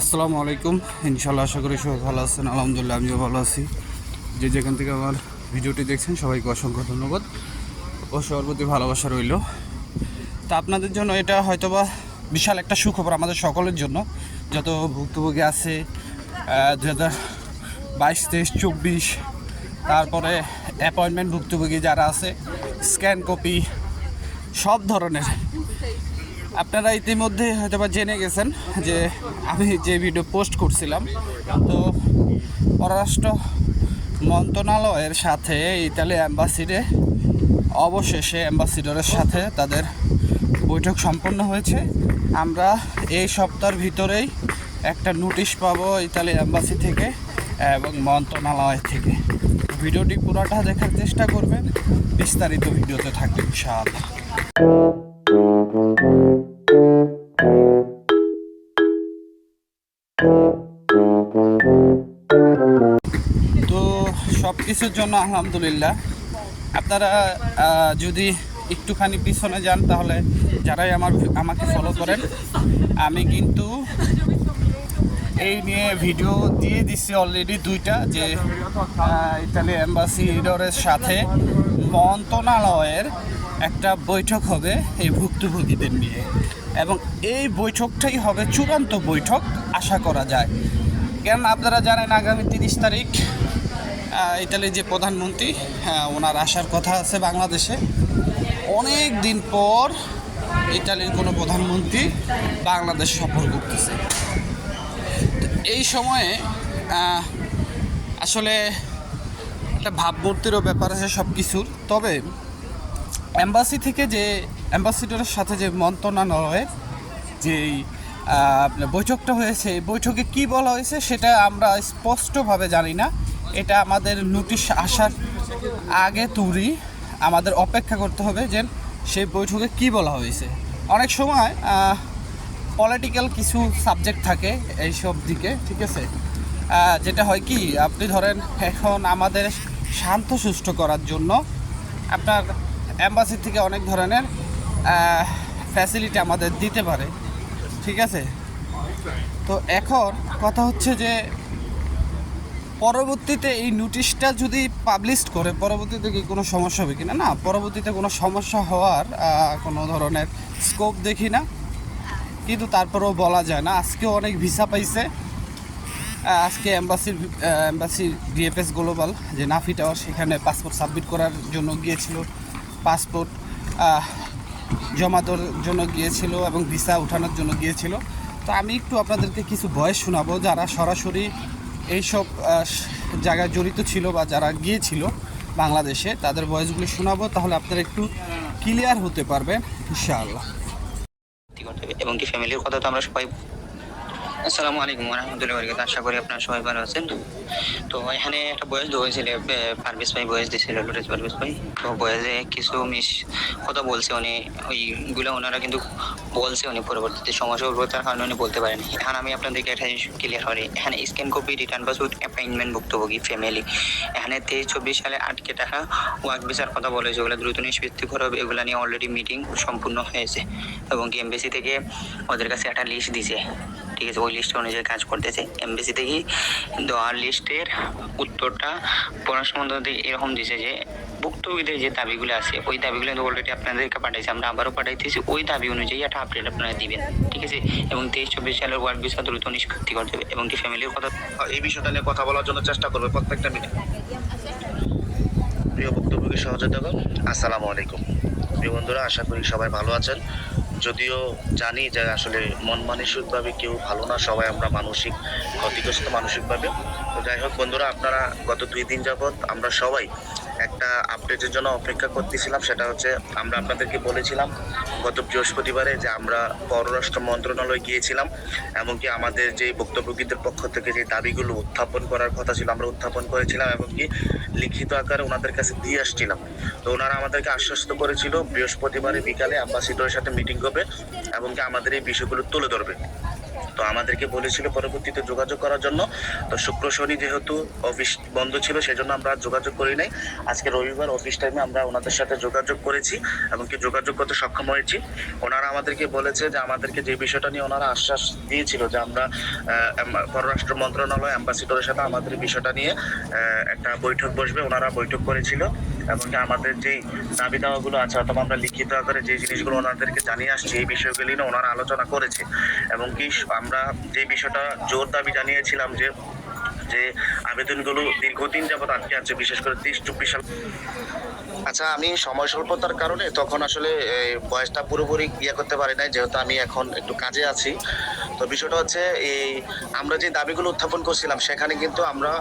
আসসালামু আলাইকুম। ইনশাল্লাহ আশা করি সবাই ভালো আছেন। আলহামদুলিল্লাহ, আমিও ভালো আছি। যে যেখান থেকে আমার ভিডিওটি দেখছেন, সবাইকে অসংখ্য ধন্যবাদ ও সবার প্রতি ভালোবাসা রইল। তা আপনাদের জন্য এটা হয়তোবা বিশাল একটা সুখবর আমাদের সকলের জন্য। যত ভুক্তভোগী আছে দু হাজার বাইশ, তেইশ, চব্বিশ, তারপরে অ্যাপয়েন্টমেন্ট ভুক্তভোগী যারা আছে স্ক্যান কপি সব ধরনের আপনারা ইতিমধ্যে হয়তো বা জেনে গেছেন যে আমি যে ভিডিও পোস্ট করছিলাম, তো পররাষ্ট্র মন্ত্রণালয়ের সাথে ইতালি অ্যাম্বাসিডে, অবশেষে অ্যাম্বাসিডরের সাথে তাদের বৈঠক সম্পন্ন হয়েছে। আমরা এই সপ্তাহের ভিতরেই একটা নোটিশ পাবো ইতালি অ্যাম্বাসি থেকে এবং মন্ত্রণালয় থেকে। ভিডিওটি পুরোটা দেখার চেষ্টা করবেন। বিস্তারিত ভিডিওতে থাকবে ইনশাআল্লাহ। তো সব কিছুর জন্য আলহামদুলিল্লাহ। আপনারা যদি একটুখানি পিছনে যান, তাহলে যারাই আমার আমাকে ফলো করেন। আমি কিন্তু এই নিয়ে ভিডিও দিয়ে দিচ্ছি অলরেডি দুইটা, যে ইতালি অ্যাম্বাসিডরের সাথে মন্ত্রণালয়ের একটা বৈঠক হবে এই ভুক্তভোগীদের নিয়ে। এবং এই বৈঠকটাই হবে চূড়ান্ত বৈঠক আশা করা যায়। কেন আপনারা জানেন আগামী তিরিশ তারিখ ইতালির যে প্রধানমন্ত্রী হ্যাঁ, ওনার আসার কথা আছে বাংলাদেশে। অনেক দিন পর ইতালির কোনো প্রধানমন্ত্রী বাংলাদেশ সফর করতেছে। এই সময়ে আসলে একটা ভাবমূর্তিরও ব্যাপার আছে সব কিছুর তবে অ্যাম্বাসি থেকে যে অ্যাম্বাসিডরের সাথে যে মন্ত্রণালয়ের যে আপনার বৈঠকটা হয়েছে বৈঠকে কি বলা হয়েছে সেটা আমরা স্পষ্টভাবে জানি না। এটা আমাদের নোটিশ আসার আগে তুরি আমাদের অপেক্ষা করতে হবে যে সেই বৈঠকে কি বলা হয়েছে। অনেক সময় পলিটিক্যাল কিছু সাবজেক্ট থাকে এইসব দিকে, ঠিক আছে? যেটা হয় কি, আপনি ধরেন এখন আমাদের শান্ত সুষ্ঠু করার জন্য আপনার অ্যাম্বাসি থেকে অনেক ধরনের ফ্যাসিলিটি আমাদের দিতে পারে। ঠিক আছে? তো এখন কথা হচ্ছে যে, পরবর্তীতে এই নোটিশটা যদি পাবলিশ করে, পরবর্তীতে কি কোনো সমস্যা হবে কিনা? না, পরবর্তীতে কোনো সমস্যা হওয়ার কোনো ধরনের স্কোপ দেখি না। কিন্তু তারপরেও বলা যায় না। আজকেও অনেক ভিসা পাইছে। আজকে অ্যাম্বাসির অ্যাম্বাসি ডিএফএস গ্লোবাল যে নাফি টাওয়ার, সেখানে পাসপোর্ট সাবমিট করার জন্য গিয়েছিল। পাসপোর্ট জমা দেওয়ার জন্য গিয়েছিল এবং ভিসা ওঠানোর জন্য গিয়েছিল। তো আমি একটু আপনাদেরকে কিছু বয়স শোনাবো, যারা সরাসরি এইসব জায়গায় জড়িত ছিল বা যারা গিয়েছিল বাংলাদেশে, তাদের বয়সগুলি শোনাবো, তাহলে আপনারা একটু ক্লিয়ার হতে পারবেন, ইনশাআল্লাহ। এবং কি ফ্যামিলির কথা তো আমরা সবাই আসসালামু আলাইকুম রহমতুল্লাহ বরকাত আশা করি আপনারা সবাই ভালো আছেন। তো এখানে একটা বয়স হয়েছিল পারভেজ ভাই বয়স দিয়েছিল লোরেজ পারভেজ ভাই। তো বয়সে কিছু মিস কথা বলছে উনি, ওইগুলো ওনারা কিন্তু বলছে উনি পরবর্তীতে, সমস্যা উর্বরতার কারণে উনি বলতে পারেন। এখন আমি আপনাদেরকে একটা জিনিস ক্লিয়ার করি, এখানে scan copy return passport appointment ভুক্তভোগী ফ্যামিলি এখানে তেইশ চব্বিশ সালে আটকে টাকা ওয়ার্ক ভিসার কথা বলেছে ওগুলো দ্রুত নিষ্পত্তি করা এগুলো নিয়ে অলরেডি মিটিং সম্পূর্ণ হয়েছে। এবং এমবেসি থেকে ওদের কাছে একটা লিস্ট দিছে। ঠিক আছে, ওই লিস্ট অনুযায়ী কাজ করতেছে। এমবেসি থেকে দেওয়ার লিস্টের উত্তরটা পড়াশোনা এরকম দিছে যে, ভুক্তভোগীদের যে দাবিগুলো আছে, ওই দাবিগুলো অলরেডি আপনাদেরকে পাঠাইছি, আমরা আবারও পাঠাইতেছি, ওই দাবি অনুযায়ী একটা আপডেট আপনারা দিবেন, ঠিক আছে? এবং তেইশ, চব্বিশ সালের ওয়ার্ড ভিসা দ্রুত নিষ্পত্তি করতে হবে এবং কি ফ্যামিলির কথা এই বিষয়টা নিয়ে কথা বলার জন্য চেষ্টা করবে প্রত্যেকটা মিনিট। প্রিয় ভুক্তভোগী সহযোগিতাগণ আসসালামু আলাইকুম। প্রিয় বন্ধুরা, আশা করি সবাই ভালো আছেন। যদিও জানি যে আসলে মন মানসিকভাবে কেউ ভালো না, সবাই আমরা মানসিক, ক্ষতিগ্রস্ত মানসিকভাবে। তো যাই হোক বন্ধুরা, আপনারা গত দুই দিন যাবৎ আমরা সবাই একটা আপডেটের জন্য অপেক্ষা করতেছিলাম, সেটা হচ্ছে আমরা আপনাদেরকে বলেছিলাম গত বৃহস্পতিবারে যে আমরা পররাষ্ট্র মন্ত্রণালয়ে গিয়েছিলাম, এমনকি আমাদের যে ভুক্তভোগীদের পক্ষ থেকে যে দাবিগুলো উত্থাপন করার কথা ছিল, আমরা উত্থাপন করেছিলাম এমনকি লিখিত আকারে ওনাদের কাছে দিয়ে আসছিলাম। তো ওনারা আমাদেরকে আশ্বস্ত করেছিল বৃহস্পতিবারে বিকালে অ্যাম্বাসিডরের সাথে মিটিং করবে এবং কি আমাদের এই বিষয়গুলো তুলে ধরবে। তো আমাদেরকে বলেছিল পরবর্তীতে যোগাযোগ করার জন্য। তো শুক্র শনি যেহেতু অফিস বন্ধ ছিল, সেজন্য আমরা যোগাযোগ করি নাই। আজকে রবিবার অফিস টাইমে আমরা ওনাদের সাথে যোগাযোগ করেছি এবং কি যোগাযোগ করতে সক্ষম হয়েছি। ওনারা আমাদেরকে বলেছে যে আমাদেরকে যে বিষয়টা নিয়ে ওনারা আশ্বাস দিয়েছিল যে আমরা পররাষ্ট্র মন্ত্রণালয় অ্যাম্বাসিডরের সাথে আমাদের বিষয়টা নিয়ে একটা বৈঠক বসবে। ওনারা বৈঠক করেছিল। এবং কি আমাদের যেই দাবি দাওয়াগুলো আছে, অথবা আমরা লিখিত আকারে যে জিনিসগুলো ওনাদেরকে জানিয়ে আসছি, এই বিষয়গুলি নিয়ে ওনারা আলোচনা করেছে। এবং কি আমরা যে বিষয়টা জোর দাবি জানিয়েছিলাম যে যে আবেদনগুলো দীর্ঘদিন যাবত আটকে আছে, বিশেষ করে তেইশ, চব্বিশ সাল। আচ্ছা আমি সময় স্বল্পতার কারণে তখন আসলে বয়সটা পুরোপুরি ইয়ে করতে পারি নাই, যেহেতু আমি এখন একটু কাজে আছি। তো বিষয়টা হচ্ছে এই আমরা যে দাবিগুলো উত্থাপন করছিলাম, সেখানে কিন্তু আমরা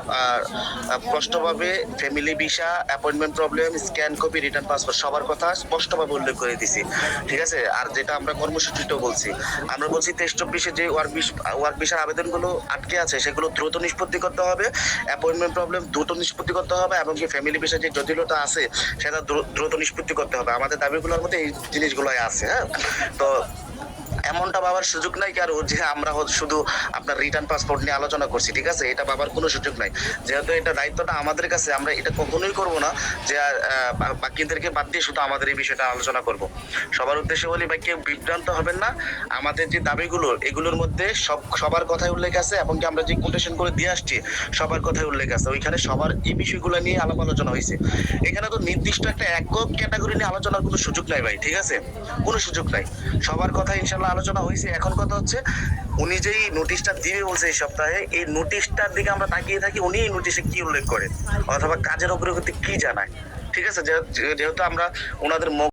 স্পষ্টভাবে family visa appointment problem scan copy return passport সবার কথা স্পষ্টভাবে উল্লেখ করে দিছি ঠিক আছে? আর যেটা আমরা কর্মসূচিটাও বলছি। আমরা বলছি তেইশ চব্বিশে যে ওয়ার্ক বিশ ওয়ার্ক ভিসার আবেদনগুলো আটকে আছে, সেগুলো দ্রুত নিষ্পত্তি করতে হবে অ্যাপয়েন্টমেন্ট প্রবলেম দ্রুত নিষ্পত্তি করতে হবে, এবং কি ফ্যামিলি ভিসা যে জটিলতা আছে, সেটা দ্রু- দ্রুত নিষ্পত্তি করতে হবে। আমাদের দাবিগুলোর মধ্যে এই জিনিসগুলোই আছে হ্যাঁ? তো এমনটা ভাবার সুযোগ নাই কারও যে আমরা শুধু আপনার রিটার্ন পাসপোর্ট নিয়ে আলোচনা করছি, ঠিক আছে? এটা বাবার কোনো সুযোগ নাই। যেহেতু এটা দায়িত্বটা আমাদের কাছে, আমরা এটা কখনোই করব না যে বাকিদেরকে বাদ দিয়ে শুধু আমাদের এই বিষয়টা আলোচনা করব। সবার উদ্দেশ্যে বলি, ভাই, কেউ বিভ্রান্ত হবেন না। আমাদের যে দাবিগুলো, এগুলোর মধ্যে সব, সবার কথাই উল্লেখ আছে, এবং কি আমরা যে কোটেশন করে দিয়ে আসছি, সবার কথাই উল্লেখ আছে। ওইখানে সবার এই বিষয়গুলো নিয়ে আলাপ আলোচনা হয়েছে এখানে তো নির্দিষ্ট একটা একক ক্যাটাগরি নিয়ে আলোচনার কোনো সুযোগ নাই, ভাই, ঠিক আছে? কোনো সুযোগ নাই। সবার কথা ইনশাল্লাহ আলোচনা হয়েছে এখন কথা হচ্ছে, উনি যেই নোটিশটা দিবে বলছে এই সপ্তাহে, এই নোটিশটার দিকে আমরা তাকিয়ে থাকি, উনি এই নোটিশে কি উল্লেখ করেন? অথবা কাজের অগ্রগতি কি জানায়? ঠিক আছে? যেহেতু আমরা ওনাদের